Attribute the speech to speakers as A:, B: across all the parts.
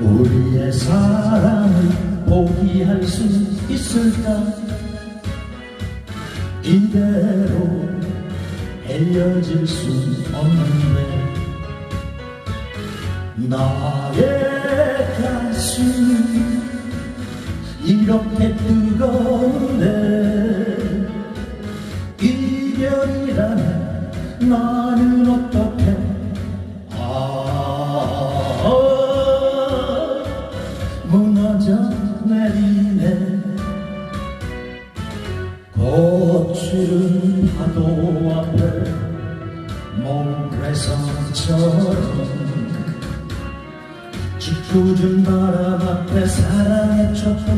A: 우리의 사랑을 포기할 수 있을까? 이대로 헤어질 수 없는데 나의 가슴 이렇게 뜨거운데 이별이라면 나는 어 거칠은 파도 앞에 몽래성처럼 짓궂은 바람 앞에 사랑의 촛불.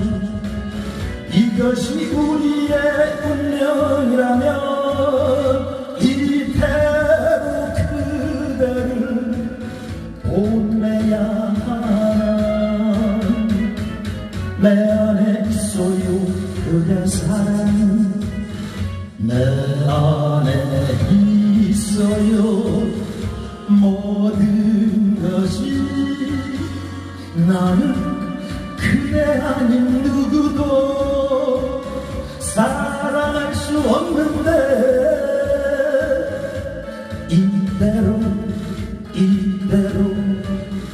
A: 이것이 우리의 운명이라면 이대로 그대를 보내야 하나. 내 안에 있어요. 그대 사랑 내 안에 있어요. 모든 것이 나는 그대 아닌 누구도 사랑할 수 없는데 이대로 이대로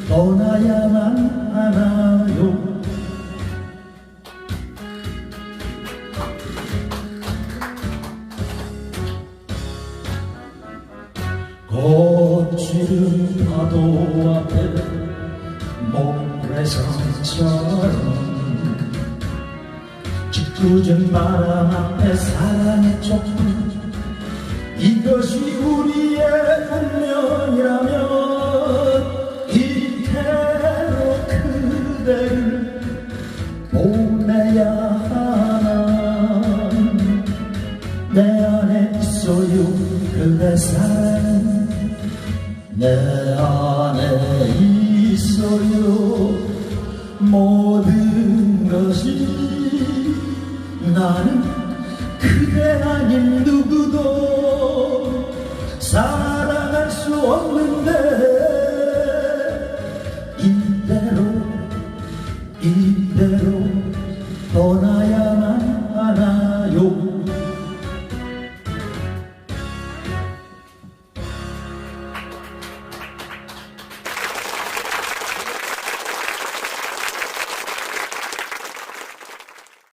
A: 떠나야만 하나요 거칠은 파도 앞에 모래성처럼 짓궂은 바람 앞에 사랑의 촛불 이것이 우리의 운명이라면 이대로 그대를 보내야 하나 내 안에 있어요. 그대 사랑 내 안에 있어요 모든 것이 나는 그대 아닌 누구도 사랑할 수 없는데 이대로 이대로 떠나야